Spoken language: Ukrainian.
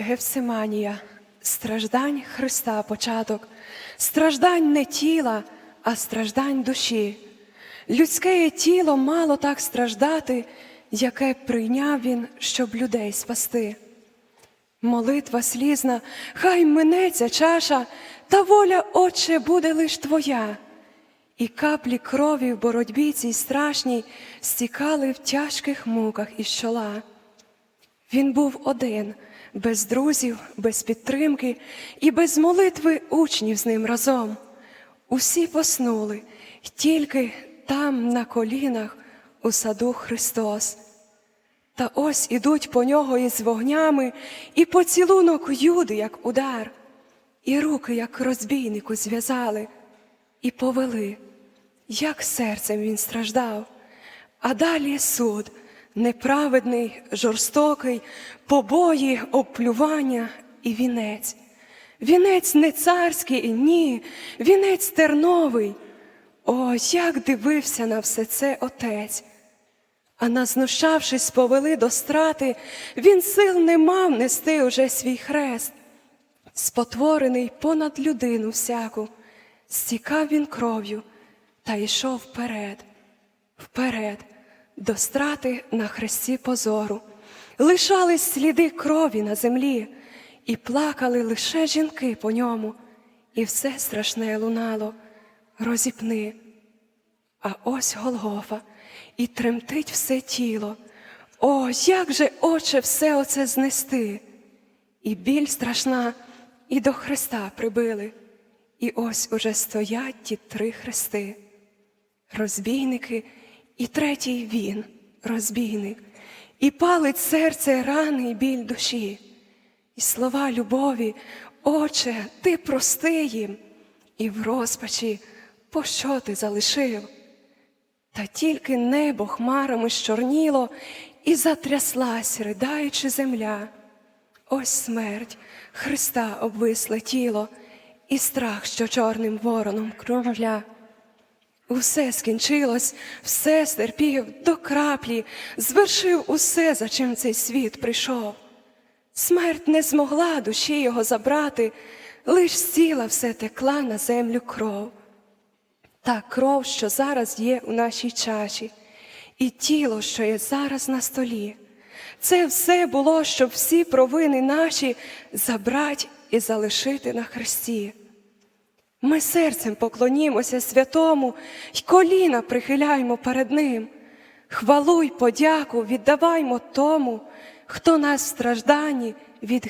Гефсиманія, страждань Христа початок, страждань не тіла, а страждань душі. Людське тіло мало так страждати, яке прийняв він, щоб людей спасти. Молитва слізна, хай минеться чаша, та воля, Отче, буде лиш твоя. І каплі крові в боротьбі цій страшній стікали в тяжких муках із чола. Він був один, без друзів, без підтримки і без молитви учнів з ним разом. Усі поснули, тільки там, на колінах, у саду Христос. Та ось ідуть по нього із вогнями, і поцілунок юди, як удар, і руки, як розбійнику, зв'язали, і повели, як серцем він страждав. А далі суд, неправедний, жорстокий, побої, обплювання і вінець. Вінець не царський, ні, вінець терновий. О, як дивився на все це отець. А назнущавшись, повели до страти, він сил не мав нести уже свій хрест. Спотворений понад людину всяку, стікав він кров'ю та йшов вперед, вперед, до страти на хресті позору. Лишались сліди крові на землі, і плакали лише жінки по ньому, і все страшне лунало, розіпни. А ось Голгофа, і тремтить все тіло. О, як же, Отче, все оце знести! І біль страшна, і до Христа прибили, і ось уже стоять ті три хрести. Розбійники, і третій він, розбійник, і палить серце рани й біль душі, і слова любові, Отче, ти прости їм, і в розпачі, пощо ти залишив? Та тільки небо хмарами щорніло і затряслась, ридаючи земля. Ось смерть Христа обвисле тіло, і страх, що чорним вороном кружля. Усе скінчилось, все стерпів до краплі, звершив усе, за чим цей світ прийшов. Смерть не змогла душі його забрати, лиш сіла все текла на землю кров. Та кров, що зараз є у нашій чаші, і тіло, що є зараз на столі. Це все було, щоб всі провини наші забрати і залишити на хресті. Ми серцем поклонімося святому й коліна прихиляймо перед Ним. Хвалу й подяку віддаваймо тому, хто нас в стражданні від